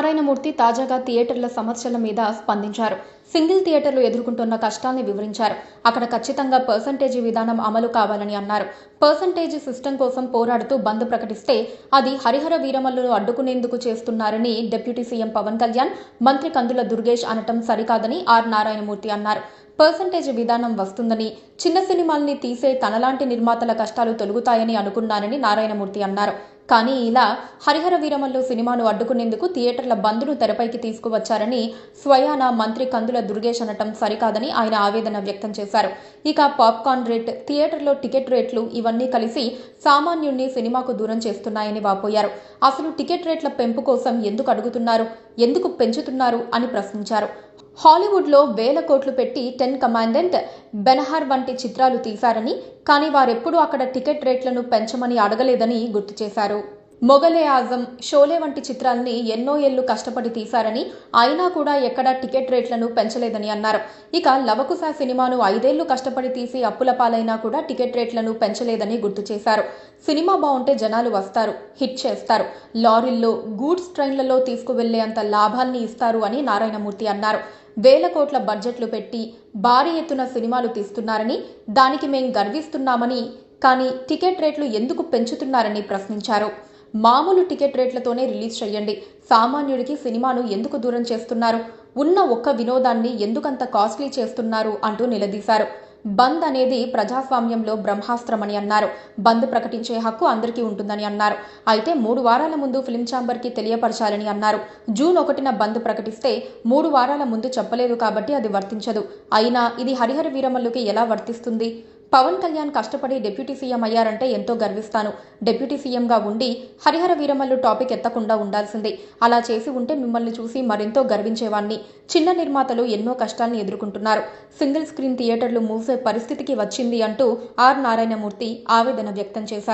నారాయణమూర్తి తాజాగా థియేటర్ల సమస్యల మీద స్పందించారు. సింగిల్ థియేటర్లు ఎదుర్కొంటున్న కష్టాల్ని వివరించారు. అక్కడ ఖచ్చితంగా పర్సంటేజీ విధానం అమలు కావాలని అన్నారు. పర్సంటేజీ సిస్టమ్ కోసం పోరాడుతూ బంద్ ప్రకటిస్తే అది హరిహర వీరమల్లును అడ్డుకునేందుకు చేస్తున్నారని డిప్యూటీ సీఎం పవన్ కళ్యాణ్ మంత్రి కందుల దుర్గేష్ అనటం సరికాదని ఆర్ నారాయణమూర్తి అన్నారు. పర్సంటేజ్ విధానం వస్తుందని చిన్న సినిమాల్ని తీసే తనలాంటి నిర్మాతల కష్టాలు తొలుగుతాయని అనుకున్నానని నారాయణమూర్తి అన్నారు. కానీ ఇలా హరిహర వీరమల్లు సినిమాను అడ్డుకునేందుకు థియేటర్ల బంద్ను తెరపైకి తీసుకువచ్చారని స్వయాన మంత్రి కందుల దుర్గేష్ అనటం సరికాదని ఆయన ఆవేదన వ్యక్తం చేశారు. ఇక పాప్కార్న్ రేట్ థియేటర్లో టికెట్ రేట్లు ఇవన్నీ కలిసి సామాన్యుణ్ణి సినిమాకు దూరం చేస్తున్నాయని వాపోయారు. అసలు టికెట్ రేట్ల పెంపు కోసం ఎందుకు అడుగుతున్నారు? ఎందుకు పెంచుతున్నారు అని ప్రశ్నించారు. హాలీవుడ్లో వేల కోట్లు పెట్టి టెన్ కమాండెంట్ బెనహార్ వంటి చిత్రాలు తీశారని కానీ వారెప్పుడూ అక్కడ టికెట్ రేట్లను పెంచమని అడగలేదని గుర్తు చేశారు. మొగలే ఆజం షోలే వంటి చిత్రాల్ని ఎన్నో ఏళ్ళు కష్టపడి తీశారని అయినా కూడా ఎక్కడా టికెట్ రేట్లను పెంచలేదని అన్నారు. ఇక లవకుశ సినిమాను ఐదేళ్ళు కష్టపడి తీసి అప్పుల పాలైనా కూడా టికెట్ రేట్లను పెంచలేదని గుర్తు చేశారు. సినిమా బాగుంటే జనాలు వస్తారు హిట్ చేస్తారు. లారీల్లో గూడ్స్ ట్రైన్లలో తీసుకువెళ్ళేంత లాభాల్ని ఇస్తారు అని నారాయణమూర్తి అన్నారు. వేల కోట్ల బడ్జెట్లు పెట్టి భారీ ఎత్తున సినిమాలు తీస్తున్నారని దానికి మేం గర్విస్తున్నామని కానీ టికెట్ రేట్లు ఎందుకు పెంచుతున్నారని ప్రశ్నించారు. మామూలు టికెట్ రేట్లతోనే రిలీజ్ చేయండి సామాన్యుడికి సినిమాను ఎందుకు దూరం చేస్తున్నారు? ఉన్న ఒక్క వినోదాన్ని ఎందుకంత కాస్ట్లీ చేస్తున్నారు అంటూ నిలదీశారు. బంద్ అనేది ప్రజాస్వామ్యంలో బ్రహ్మాస్త్రమని అన్నారు. బంద్ ప్రకటించే హక్కు అందరికీ ఉంటుందని అన్నారు. అయితే మూడు వారాల ముందు ఫిల్మ్ ఛాంబర్కి తెలియపరచాలని అన్నారు. జూన్ ఒకటిన బంద్ ప్రకటిస్తే మూడు వారాల ముందు చెప్పలేదు కాబట్టి అది వర్తించదు. అయినా ఇది హరిహర వీరమల్లుకి ఎలా వర్తిస్తుంది? పవన్ కళ్యాణ్ కష్టపడి డిప్యూటీ సీఎం అయ్యారంటే ఎంతో గర్విస్తాను. డిప్యూటీ సీఎంగా ఉండి హరిహర వీరమల్లు టాపిక్ ఎత్తకుండా ఉండాల్సిందే. అలా చేసి ఉంటే మిమ్మల్ని చూసి మరెంతో గర్వించేవాణ్ణి. చిన్న నిర్మాతలు ఎన్నో కష్టాల్ని ఎదుర్కొంటున్నారు. సింగిల్ స్క్రీన్ థియేటర్లు మూసే పరిస్థితికి వచ్చింది అంటూ ఆర్ నారాయణమూర్తి ఆవేదన వ్యక్తం చేశారు.